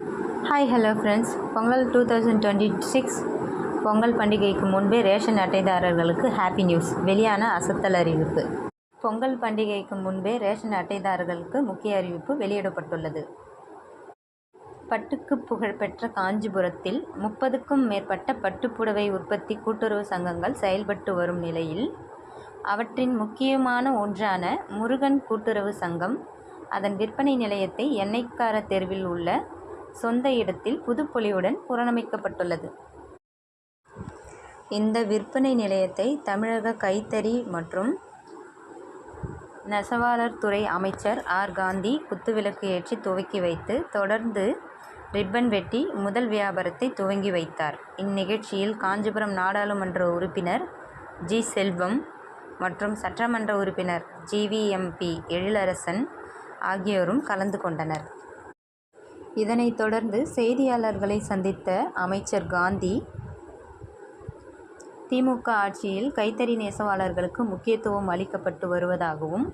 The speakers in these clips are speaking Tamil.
Hi hello friends Pongal two thousand twenty six Pongal பண்டிகைக்கு முன்பே ரேஷன் அட்டைதாரர்களுக்கு ஹாப்பி நியூஸ் வெளியான அசத்தல் அறிவிப்பு. பொங்கல் பண்டிகைக்கு முன்பே ரேஷன் அட்டைதாரர்களுக்கு முக்கிய அறிவிப்பு வெளியிடப்பட்டுள்ளது. பட்டுக்கு புகழ்பெற்ற காஞ்சிபுரத்தில் முப்பதுக்கும் மேற்பட்ட பட்டுப்புடவை உற்பத்தி கூட்டுறவு சங்கங்கள் செயல்பட்டு வரும் நிலையில் அவற்றின் முக்கியமான ஒன்றான முருகன் கூட்டுறவு சங்கம் அதன் விற்பனை நிலையத்தை எண்ணெய்க்கார தெருவில் உள்ள சொந்த இடத்தில் புதுப்பொலிவுடன் புனரமைக்கப்பட்டுள்ளது. இந்த விற்பனை நிலையத்தை தமிழக கைத்தறி மற்றும் நெசவாளர் துறை அமைச்சர் ஆர். காந்தி குத்துவிளக்கு ஏற்றி துவக்கி வைத்து தொடர்ந்து ரிப்பன் வெட்டி முதல் வியாபாரத்தை துவங்கி வைத்தார். இந்நிகழ்ச்சியில் காஞ்சிபுரம் நாடாளுமன்ற உறுப்பினர் ஜி. செல்வம் மற்றும் சட்டமன்ற உறுப்பினர் ஜிவிஎம்பி எழிலரசன் ஆகியோரும் கலந்து கொண்டனர். இதனைத் தொடர்ந்து செய்தியாளர்களை சந்தித்த அமைச்சர் காந்தி திமுக ஆட்சியில் கைத்தறி நெசவாளர்களுக்கு முக்கியத்துவம் அளிக்கப்பட்டு வருவதாகவும்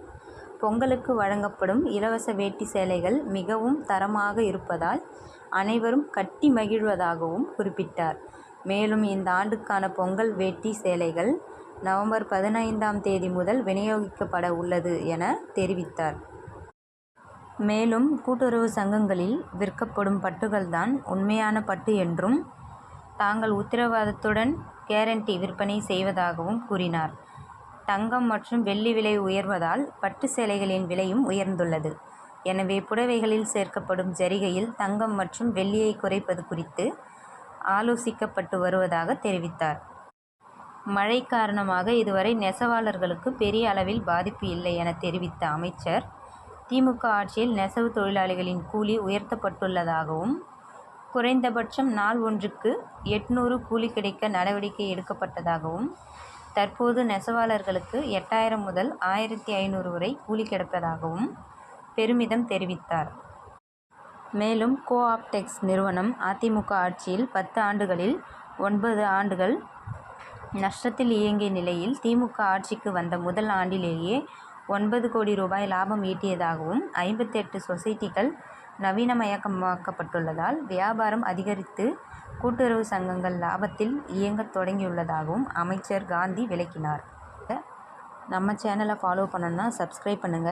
பொங்கலுக்கு வழங்கப்படும் இலவச வேட்டி சேலைகள் மிகவும் தரமாக இருப்பதால் அனைவரும் கட்டி மகிழ்வதாகவும் குறிப்பிட்டார். மேலும் இந்த ஆண்டுக்கான பொங்கல் வேட்டி சேலைகள் நவம்பர் பதினைந்தாம் தேதி முதல் விநியோகிக்கப்பட உள்ளது என தெரிவித்தார். மேலும் கூட்டுறவு சங்கங்களில் விற்கப்படும் பட்டுகள்தான் உண்மையான பட்டு என்றும் தாங்கள் உத்தரவாதத்துடன் கேரண்டி விற்பனை செய்வதாகவும் கூறினார். தங்கம் மற்றும் வெள்ளி விலை உயர்வதால் பட்டு சேலைகளின் விலையும் உயர்ந்துள்ளது. எனவே புடவைகளில் சேர்க்கப்படும் ஜரிகையில் தங்கம் மற்றும் வெள்ளியை குறைப்பது குறித்து ஆலோசிக்கப்பட்டு வருவதாக தெரிவித்தார். மழை காரணமாக இதுவரை நெசவாளர்களுக்கு பெரிய அளவில் பாதிப்பு இல்லை என தெரிவித்த அமைச்சர் திமுக ஆட்சியில் நெசவு தொழிலாளிகளின் கூலி உயர்த்தப்பட்டுள்ளதாகவும் குறைந்தபட்சம் நாள் ஒன்றுக்கு எட்நூறு கூலி கிடைக்க நடவடிக்கை எடுக்கப்பட்டதாகவும் தற்போது நெசவாளர்களுக்கு எட்டாயிரம் முதல் ஆயிரத்தி ஐநூறு வரை கூலி கிடைப்பதாகவும் பெருமிதம் தெரிவித்தார். மேலும் கோ ஆப்டெக்ஸ் நிறுவனம் அதிமுக ஆட்சியில் பத்து ஆண்டுகளில் ஒன்பது ஆண்டுகள் நஷ்டத்தில் இயங்கிய நிலையில் திமுக ஆட்சிக்கு வந்த முதல் ஆண்டிலேயே ஒன்பது கோடி ரூபாய் லாபம் ஈட்டியதாகவும் ஐம்பத்தெட்டு சொசைட்டிகள் நவீனமயமாக்கப்பட்டுள்ளதால் வியாபாரம் அதிகரித்து கூட்டுறவு சங்கங்கள் லாபத்தில் இயங்கத் தொடங்கியுள்ளதாகவும் அமைச்சர் காந்தி விளக்கினார். நம்ம சேனலை ஃபாலோ பண்ணணுன்னா சப்ஸ்கிரைப் பண்ணுங்கள்